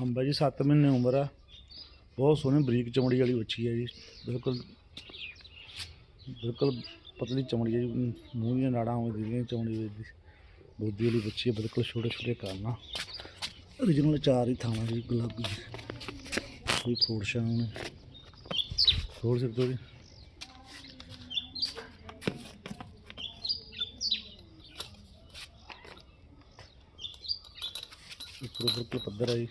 ਹੰਬਾ ਜੀ 7 ਮਹੀਨੇ ਉਮਰ ਆ। ਬਹੁਤ ਸੋਹਣੀ ਬਰੀਕ ਚਮੜੀ ਵਾਲੀ ਬੱਚੀ ਹੈ ਜੀ। ਬਿਲਕੁਲ ਬਿਲਕੁਲ ਪਤਲੀ ਚਮੜੀ ਹੈ ਜੀ। ਮੂੰਹ ਦੀਆਂ ਨਾੜਾਂ ਹੋਈ ਦੀਆਂ ਚਮੜੀ ਦੀ ਬੋਦੀ ਵਾਲੀ ਬੱਚੀ ਹੈ ਬਿਲਕੁਲ ਛੋਟੇ ਛੋਟੇ ਕੰਨ ਆ origignal ਚਾਰ ਹੀ ਥਾਵਾਂ ਜੀ, ਗੁਲਾਬੀ। ਕੋਈ ਫੋੜ ਸ਼ਾਂ ਨੇ। ਖੋਲ ਸਕਦੇ ਹੋ ਜੀ। ਉੱਪਰ ਉੱਪਰ ਕੇ ਪੱਧਰ ਹੈ ਜੀ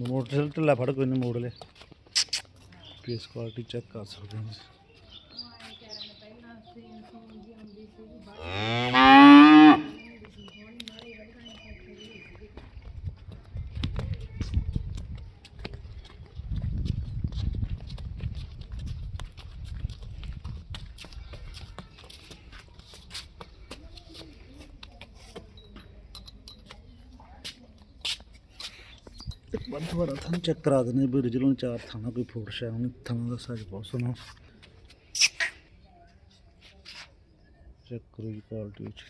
ਮੋਟਰਸਾਈਕਲ ਢਿੱਲਾ ਫੜ ਕੋਈ ਨਹੀਂ ਮੋੜ ਲੈ ਪੀਸ ਕੁਆਲਿਟੀ ਚੈੱਕ ਕਰ ਸਕਦੇ ਹਾਂ ਜੀ। ਇੱਕ ਵਾਰ ਚੈੱਕ ਕਰਾ ਦਿੰਦੇ ਵੀ original ਚਾਰ ਥਾਣਾ ਕੋਈ ਫੋੜ ਸ਼ਾਇਦ ਨਹੀਂ ਥਾਣਾ ਦਾ ਸਾਈਜ਼ ਬਹੁਤ ਸੋਹਣਾ ਚੈੱਕ ਕਰੋ ਜੀ ਕੁਆਲਿਟੀ ਵਿੱਚ